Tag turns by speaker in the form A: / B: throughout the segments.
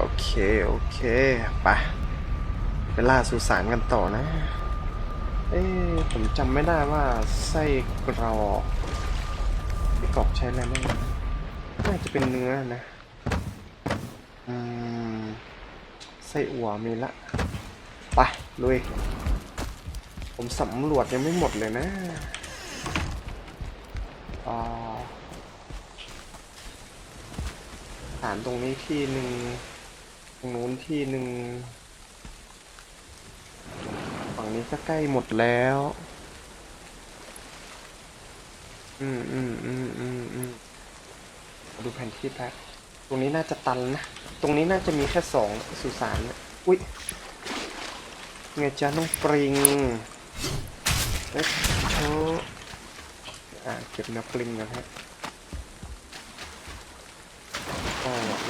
A: โอเค โอเค ไปไปล่าสุสานกันต่อนะ เอ๊ผมจำไม่ได้ว่าไส้กรอกที่กรอกใช้อะไรบ้างน่าจะเป็นเนื้อนะ อืม ไส้อั่วมีละ ไปลุย ผมสำรวจยังไม่หมดเลยนะอ่าฐานตรงนี้ที่หนึ่ง รงนู้นที่หนึ่งฝั่งนี้ก็ใกล้หมดแล้ว อืมอืมอืมอืมอืมดูแผนที่แป๊บตรงนี้น่าจะตันนะ ตรงนี้น่าจะมีแค่สองสุสานนะอุ้ยไงจ้าน้องปริงเอ๊ะโชอ่าเก็บเนื้อปริงกันฮะ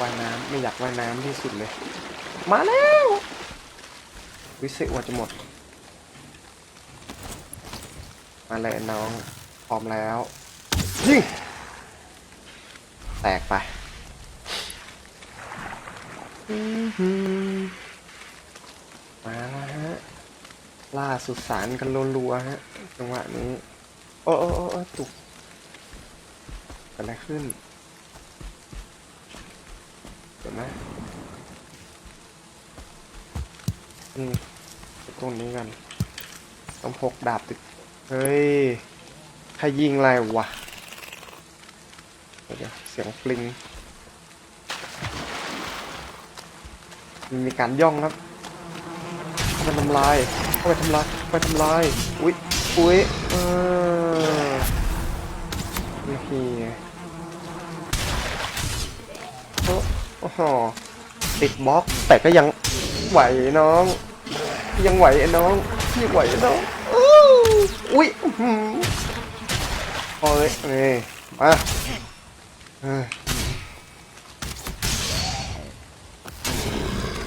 A: ว่ายน้ำไม่อยากว่ายน้ำที่สุดเลย มาแล้ววิเศษว่าจะหมด มาเลยน้องพร้อมแล้วยิงแตกไปมาแล้วฮะล่าสุดสารกันรัวๆฮะจังหวะนี้ โอ้โอ้โอ้โอ้ตุกเกิดอะไรขึ้น เดี๋ยวนะอืมตรงนี้กันต้องพกดาบติด เฮ้ยใครยิงอะไรวะ เดี๋ยวเสียงปลิง มันมีการย่องครับเข้าไปทำลายเข้าไปทำลายเข้าไปทำลาย อุ๊ย อุ๊ย เออนี่ฮีโอ้โอ้โหติดบล็อกแต่ก็ยังไหวน้อง ยังไหวไอ้น้องยังไหวไอ้น้องอู้อุ้ยอื้อหือพอเลยนี่มา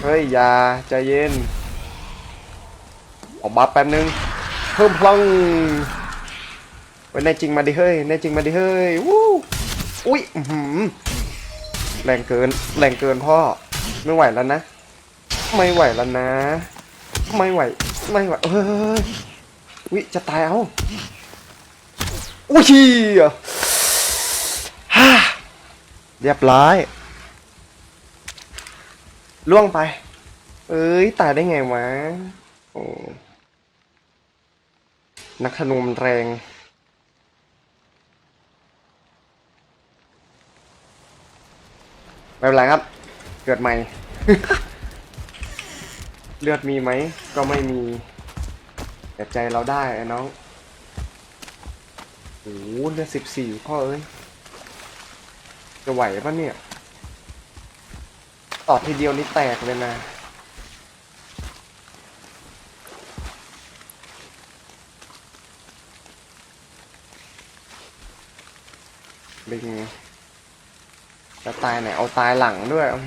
A: เฮ้ยอย่าใจเย็น ออกมาแป๊บนึง เพิ่มพลังไว้ในจริงมาดิเฮ้ยในจริงมาดิเฮ้ย วู้อุ้ย อื้อ แรงเกิน แรงเกินพ่อ ไม่ไหวแล้วนะ ไม่ไหวแล้วนะ ไม่ไหว ไม่ไหวเฮ้ยวิจะตายเอาอุ้ยเหี้ยฮ่าเรียบร้อยล่วงไป เอ้ย ตายได้ไงวะ โอ้ นักธนูมันแรง ไม่เป็นไรครับ เกิดใหม่ เลือดมีไหม ก็ไม่มี แต่ใจเราได้ไอ้น้องโอ้โหเลือดสิบสี่พ่อเอ้ย จะไหวปะเนี่ย ตอดทีเดียวนี่แตกเลยนะ ลิงจะ ตายไหนเอาตายหลังด้วยอื้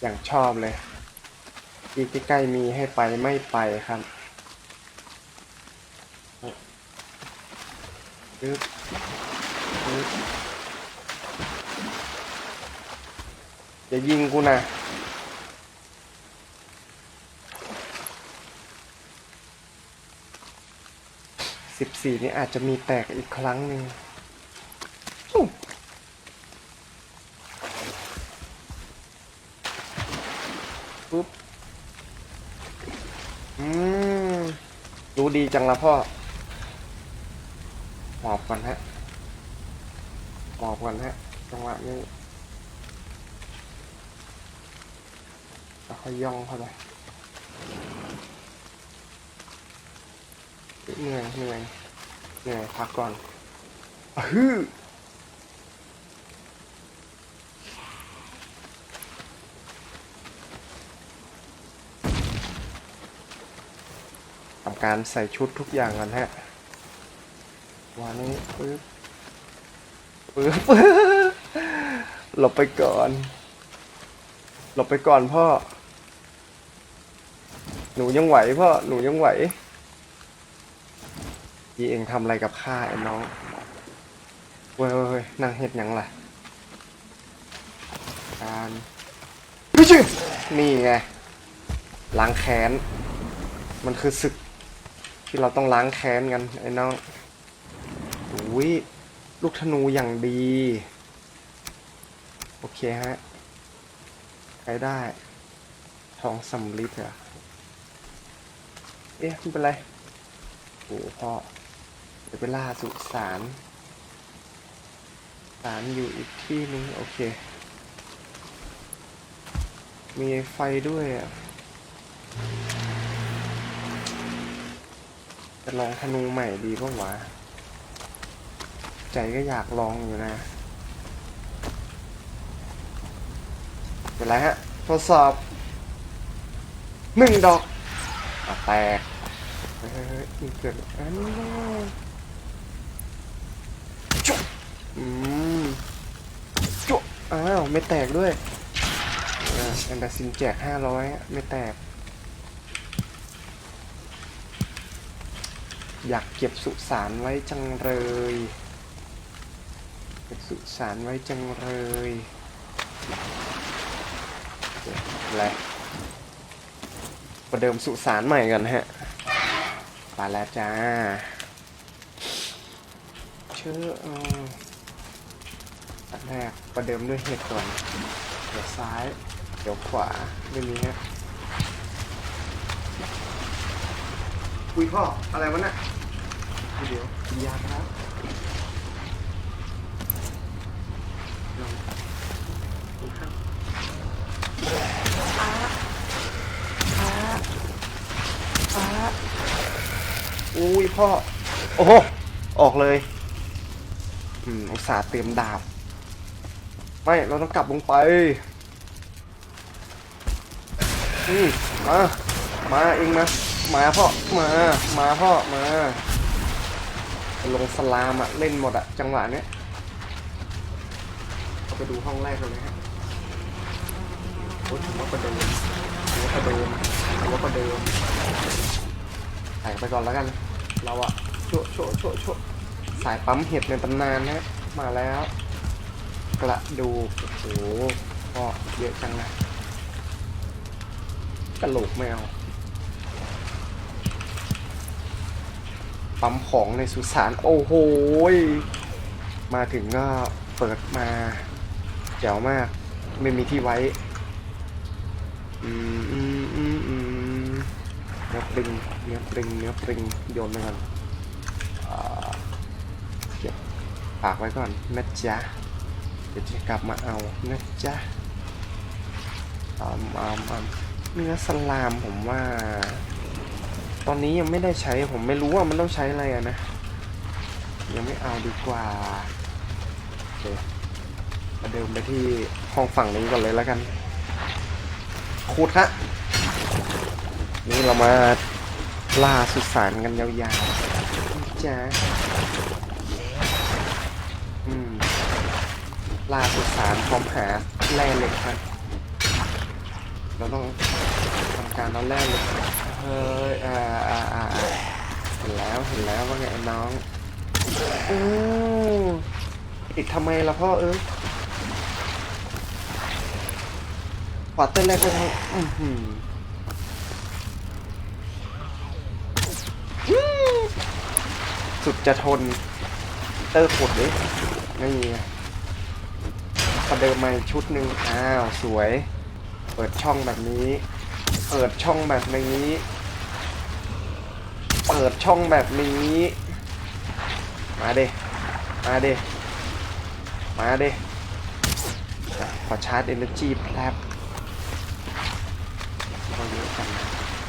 A: อย่างชอบเลยที่ใกล้ๆมีให้ไปไม่ไปครับปึ๊บปึ๊บอย่ายิงกูนะสิบสี่นี่อาจจะมีแตกอีกครั้งหนึ่งอู้ปุ๊บ อืมรู้ ดีจังละพ่อ หมอบก่อนฮะ หมอบก่อนฮะ จังหวะนี้แล้วค่อยย่องเข้าไปเหนื่อยเหนื่อยเหนื่อยพักก่อนอือำการใส่ชุดทุกอย่างกันฮะวันนี้ปึ๊บปึ๊บหลบไปก่อน หลบไปก่อนพ่อ หนูยังไหวพ่อ หนูยังไหวยีเองทำอะไรกับข้าไอ้น้องเว้ยเว้ยเว้ยนั่งเฮ็ดยังล่ะการนี่ไงล้างแค้น มันคือศึก ที่เราต้องล้างแค้นกันไอ้น้องอุ้ยลูกธนูอย่างดี โอเคฮะใช้ได้ ทองสำลิดเหรอเอ๊ะไม่เป็นไรโอ้พ่อเดี๋ยวไปล่าสุสานสารอยู่อีกที่นึง โอเค มีไฟด้วยอะ จะลองธนูใหม่ดีป่าวะ ใจก็อยากลองอยู่นะ เป็นไรฮะ ทดสอบหนึ่งดอกอแตกเฮ้ยมีเกิดอันนี้จุ๊บอืมจุ๊บอ้าว ไม่แตกด้วยอ่าแอนดาซินแจกห้าร้อยไม่แตก อยากเก็บสุสานไว้จังเลย เก็บสุสานไว้จังเลยเดี๋ยวอะไรประเดิมสุสานใหม่กันฮะไปแล้วจ้า เชื่ออันแรกประเดิมด้วยเห็ดก่อนเดี๋ยวซ้าย เดี๋ยวขวาไม่มีฮะคุยพ่อ อะไรวะน่ะ เดี๋ยวกินยาครับลองดูครับอ้าอ้าอ้าอุ้ยพ่อ โอ้โห ออกเลย อืม อุตส่าห์เตรียมดาบ ไม่ เราต้องกลับลงไป อืมมา มาเองมา มาพ่อ มา มาพ่อ มา ลงสลามอะเล่นหมดอะจังหวะเนี้ยเราไปดูห้องแรกกันเลยฮะโอ้ถือว่าประเดิมถือว่าประเดิมถือว่าประเดิมใส่ไปก่อนแล้วกัน เราอะโชะโชะโชะโชะสายปั๊มเห็ดในตำนานนะมาแล้ว กระดูกโอ้โหก็เยอะจังนะกระโหลกแมว ปั๊มของในสุสานโอ้โหมาถึงก็เปิดมาเจ๋วมาก ไม่มีที่ไว้อืมอืมอืมอืมเนื้อปริงเนื้อปริงเนื้อปริงโยนไปก่อนเก็บฝากไว้ก่อนนะจ๊ะเดี๋ยวจะกลับมาเอานะจ๊ะอามอามอามเนื้อสลามผมว่า ตอนนี้ยังไม่ได้ใช้ผมไม่รู้ว่ามันต้องใช้อะไรอะนะ ยังไม่เอาดีกว่าโอเคมาเดิมไปที่ห้องฝั่งนี้ก่อนเลยแล้วกันคูดฮะนี่เรามาล่าสุสานกันยาวๆจ้าอืมล่าสุสานพร้อมหาแร่เหล็กกันเราต้องทำการเอาแร่เหล็ก ยอ่าอ่าอ่าเห็นแล้วเห็นแล้วว่าไงน้องอู้อีกทำไมล่ะพ่อเอ้ยขวาเต้นแรกก็ทั้งอือหือสุดจะทน เตอร์ขุดเลยไม่มีประเดิมมาอีกชุดหนึ่งอ้าว สวย เปิดช่องแบบนี้ เปิดช่องแบบนี้ เปิดช่องแบบนี้ มาเดมาเดมาเดขอชาร์จเอเนอร์จีแป๊บเยอะจัง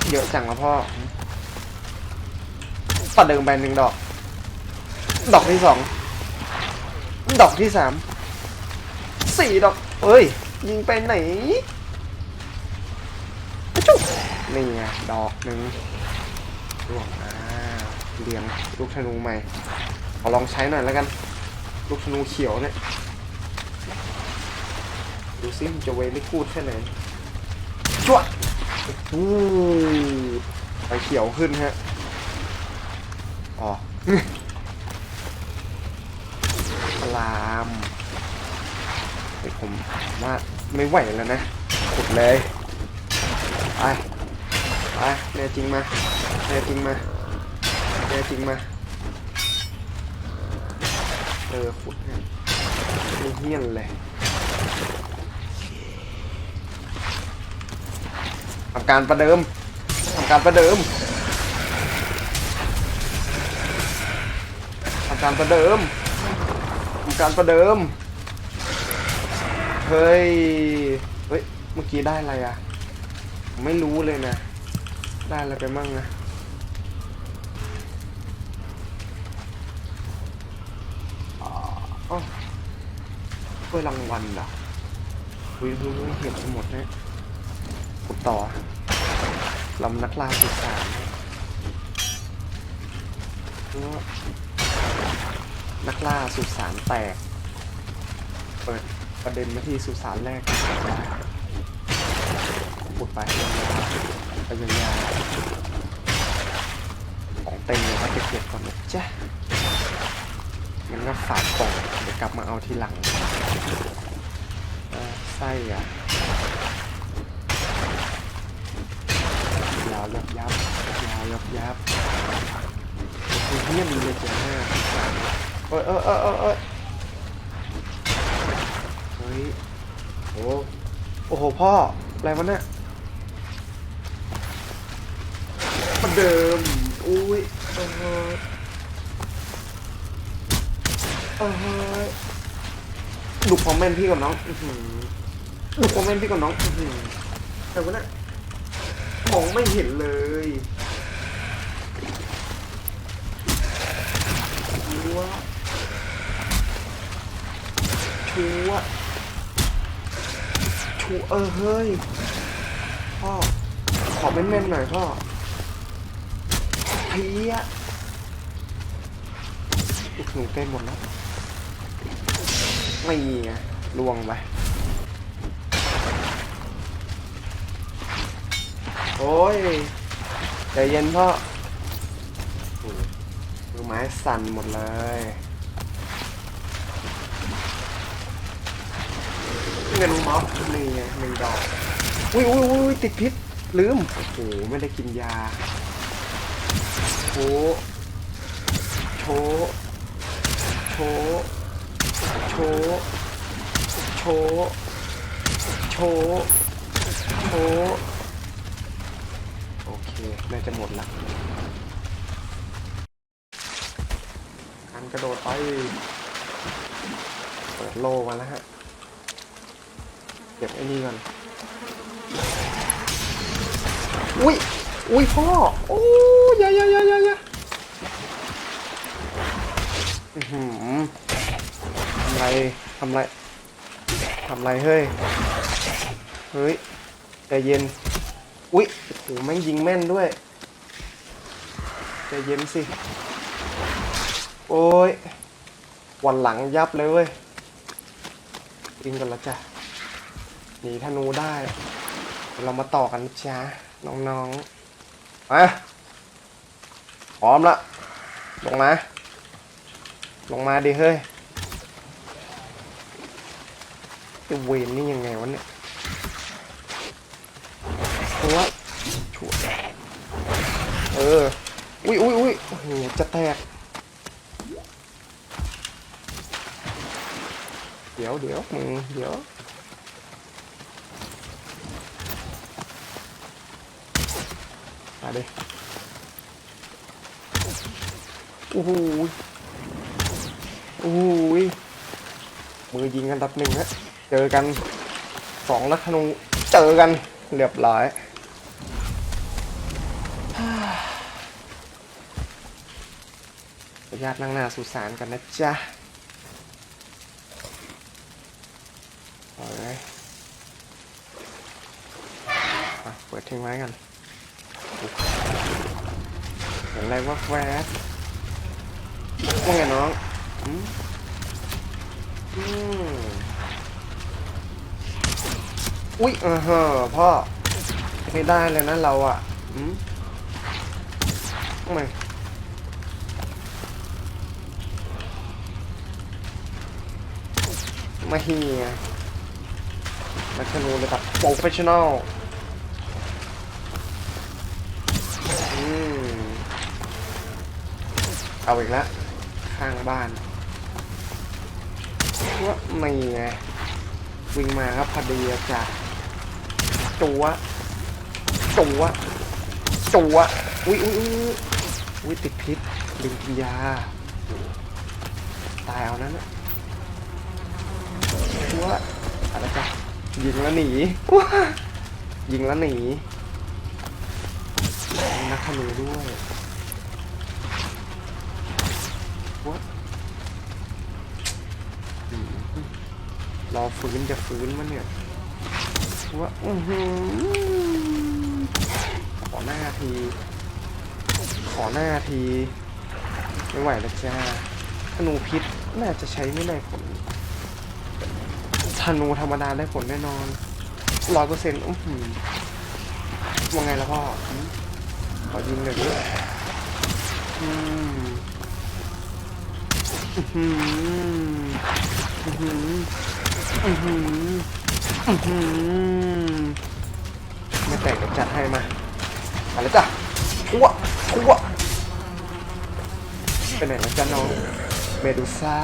A: เยอะจังแล้วพ่อปัดเดิมไปหนึ่งดอก ดอกที่สองดอกที่สามสี่ดอกเอ้ย ยิงไปไหนจุ๊บนี่ไงดอกหนึ่งร่วงอ่า เรียงลูกธนูใหม่ขอลองใช้หน่อยแล้วกัน ลูกธนูเขียวเนี่ยดูซิมันจะเวไม่พูดแค่ไหนจ้วะอู้ไปเขียวขึ้นฮะอ๋อสลามเฮ้ยผมว่าไม่ไหวแล้วนะขุดเลยไปไปแน่จริงมาแน่จริงมา แน่จริงมา เออขุดเนี่ยไม่เฮี้ยนเลยทำการประเดิมทำการประเดิมทำการประเดิมทำการประเดิม เฮ้ย เฮ้ย เมื่อกี้ได้อะไรอะไม่รู้เลยนะ ได้อะไรไปมั่งนะอ๋ออ๋อถ้ วยรางวัลเหรอวิววิวเห็นไปหมดเนี่ยขุดต่อลำนักล่าสุดสามนักล่าสุดสารแตก เปิดประเด็นมาที่สุสานแรกขุดไปยาวๆไปยาวๆของเต็มเลยครับเก็บก่อนนะจ๊ะมันก็ฝากกล่องเดี๋ยวกลับมาเอาทีหลัง ไส้อะยาวยับยับยาวยับยับโอ้โหเยี่ยมเลยจ้ะสุสานเอยเอยเอยเอยเอยเฮ้ยโอ้โอ้โหพ่อ อะไรวะเนี่ยมาเดิมอุ้ยเออเออ ดูคอมเมนต์พี่กับน้องอื้อหือดูคอมเมนต์พี่กับน้องแต่วะเนี่ยมองไม่เห็นเลยชัวชัวร์ชูเออเฮ้ยพ่อขอเม่นๆหน่อยพ่อเพี้ยอีกหนูเต้นหมดแล้ว ไม่ไงลวงไป โอ้ยใจเย็นพ่อโอ้ยมือไม้สั่นหมดเลยเงินม็อบนี่ไงหนึ่งดอก อุ้ยอุ้ยอุ้ยติดพิษ ลืม โอ้โห ไม่ได้กินยาโชโชโช โชว์โชว์โชว์โชว์โอเคน่าจะหมดละการกระโดดไปเปิดโลมาแล้วฮะเก็บไอ้นี่ก่อนอุ้ยอุ้ยพ่อโอ้ยยยาอยาอยาอยาอื้อหือ ทำไรทำไรทำไรเฮ้ย เฮ้ยใจเย็น อุ้ยโอ้โหแม่งยิงแม่นด้วยใจเย็นสิ โอ้ย วันหลังยับเลยเว้ยยิงกันล้วจ้ะ หนีธนูได้ เรามาต่อกันจ้าน้องๆมาพร้อมละ ลงมา ลงมาดิเฮ้ย ไอเวนนี่ยังไงวะเนี่ยเพราะว่าชั่วเออ อุ้ยอุ้ยอุ้ยโอ้โหจะแตก เดี๋ยวเดี๋ยวมึงเดี๋ยวมาดิโอ้โหโอ้โหมือยิงกันดับหนึ่งฮะ เจอกันสองนักธนูเจอกันเรียบร้อยญาตนั่งหน้าสุสานกันนะจ๊ะเอาเลยเปิดทิ้งไว้กันเห็นอะไรว่าแวบว่าไงน้องอืมอืม อุ๊ยเออเฮอพ่อไม่ได้เลยนะเราอะอืมทำไมไม่เฮียนักธนูระดับโปรเฟชชั่นอลอืมเอาอีกแล้วข้างบ้านว่าไม่ไงวิ่งมาครับพอดีจ้ะ จัวจัวจัวอุ้ยอุ้ยอุ้ยติดพิษลิงกินยา ตายเอานั้นอะชัวอะไรจ้ะยิงแล้วหนีว้ายิงแล้วหนีนักธนูด้วยวัดรอฟื้นจะฟื้นมันเนี่ย ว่าอือหือขอหน้าที ขอหน้าที ไม่ไหวแล้วจ้าธนูพิษน่าจะใช้ไม่ได้ผลธนูธรรมดาได้ผลแน่นอนร้อยเปอร์เซ็นต์อือหือว่าไงล่ะพ่อ ขอยิงหน่อยด้วยอืมอื้อหืออื้อหื ออื้อหืออื้อหือไม่แตกก็จัดให้มามาแล้วจ้ะทั่วทั่วไปไหนแล้วจ้าน้องเมดูซ่า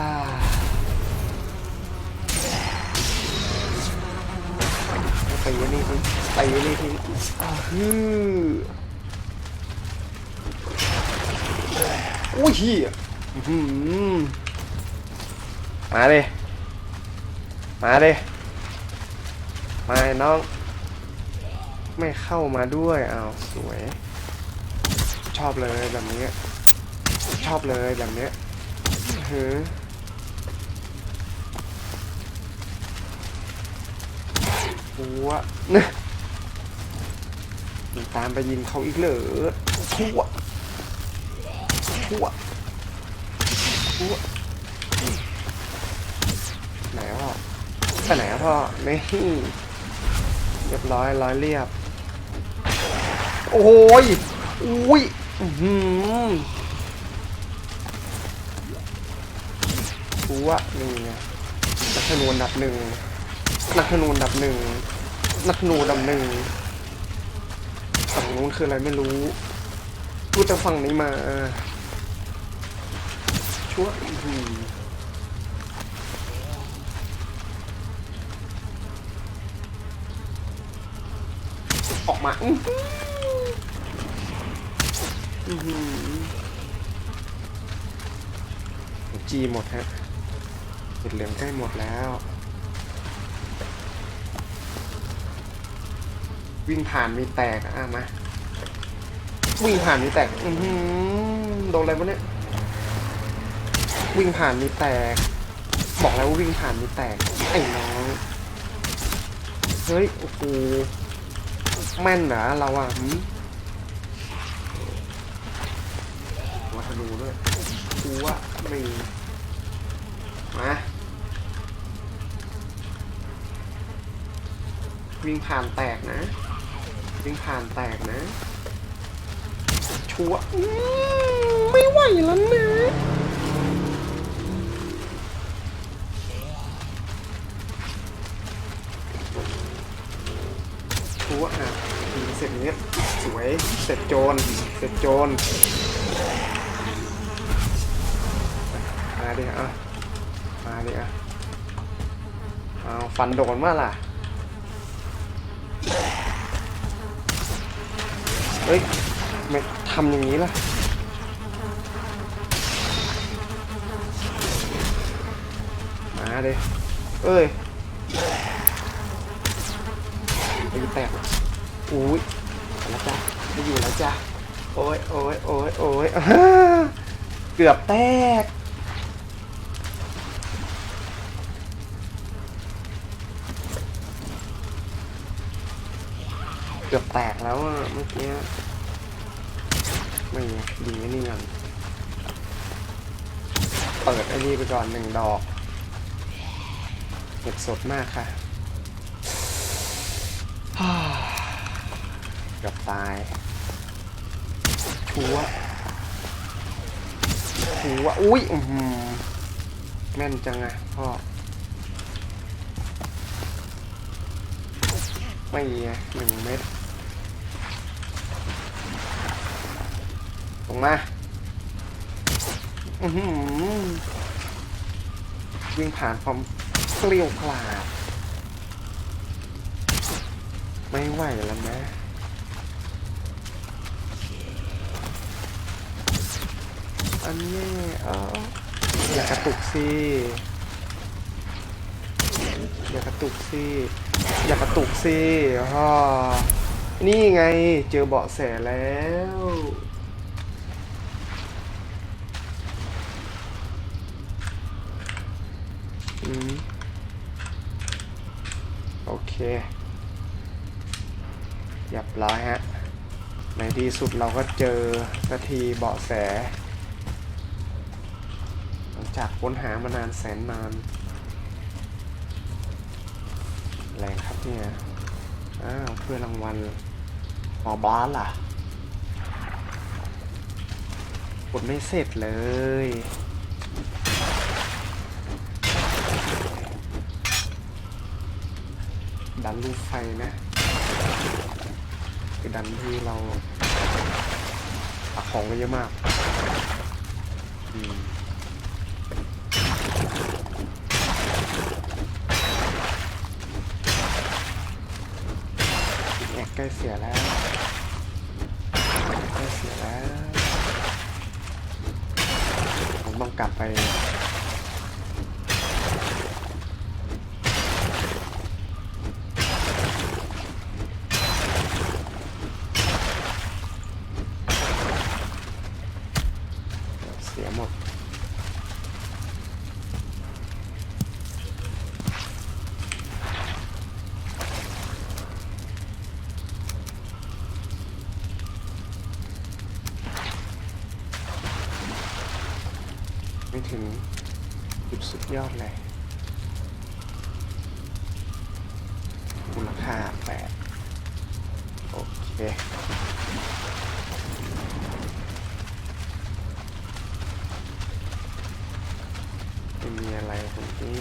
A: ไปยันนี่ทิ้งไปยันนี่ทิ้งอ่าฮืออุ้ยเฮียอื้อหือมาเลยมาเลยมา ไอ้น้อง ไม่เข้ามาด้วยอ้าวสวย ชอบเลยแบบนี้ ชอบเลยแบบเนี้ยเฮ้อหัวนะมันตามไปยิงเขาอีกเหรอทั่วทั่วทั่วไหนอะพ่อไปไหนอะพ่อนี่ รียบร้อยร้อยเรียบ โอ้ยอุ้ยอื้อหือรู้ว่านี่ไงนักธนูดับหนึ่งนักธนูดับหนึ่งนักธนูดับหนึ่งฝั่งนู้นคืออะไรไม่รู้รู้แต่ฝั่งนี้มาชั่วอื้ ออกมาอื้อหืออื้อหือจีหมดฮะเห็ดเหลืองใกล้หมดแล้ว วิ่งผ่านมีแตกอะอะมาวิ่งผ่านมีแตกอือหือโดนอะไรวะเนี่ย วิ่งผ่านมีแตก บอกแล้วว่าวิ่งผ่านมีแตกไอ้น้อง เฮ้ย โอ้โห แม่นเหรอเราอะวัฒนูด้วยกูว่าไม่มาวิ่งผ่านแตกนะ วิ่งผ่านแตกนะ ชัวไม่ไหวแล้วนะ เสร็จโจรเสร็จโจรมาดิอะมาดิอะเอาฟันโดนมาล่ะเฮ้ยไม่ทำอย่างนี้ล่ะมาดิเอ้ยตีแตกอุ้ยแล้วจ้ะ ไม่อยู่แล้วจ้ะโอ้ยโอ้ยโอ้ยโอ้ยเกือบแตก เกือบแตกแล้วอะเมื่อกี้ไม่ไงยิงไอ้นี่ก่อนเปิดไอ้นี่ไปก่อนหนึ่งดอกเห็ดสดมากค่ะ กือบตายชัวร์ชัวร์อุ้ยอืแม่นจังอะพ่อ ไม่หนึ่งเม็ดลงมาอือหือวิ่งผ่านความเกลียวกลาดไม่ไหวแล้วนะ อันนี้เอออย่ากระตุกสิอย่ากระตุกสิอย่ากระตุกสิฮ่านี่ไงเจอเบาะแสแล้วอืมโอเคเรียบร้อยฮะในที่สุดเราก็เจอสักทีเบาะแส จากค้นหามานานแสนนาน แรงครับเนี่ย อ้าวเพื่อรางวัลหมอบาสล่ะกดไม่เสร็จเลยดันลูกไฟนะคือดันที่เราปักของไปเยอะมาก อืม ใกล้เสียแล้วใกล้เสียแล้ว ผมต้องกลับไปเสียหมด ไม่ถึงจุดสุด ยอดเลยมูลค่าแปดโอเค ไม่มีอะไรตรงนี้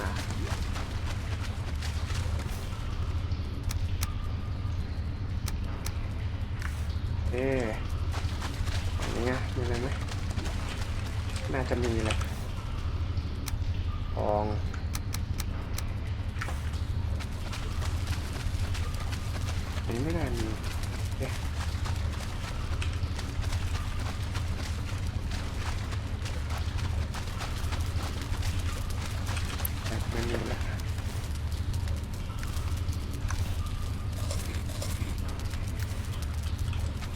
A: อะ เอ๊ะอันนี้ไงมีอะไรไหมน่าจะมีแหละทองอันนี้ไม่น่ามีเอ๊ะไม่มีแล้ว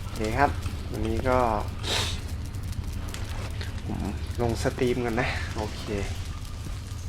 A: โอเคครับ วันนี้ก็ ผมลง สตรีมกันนะ โอเค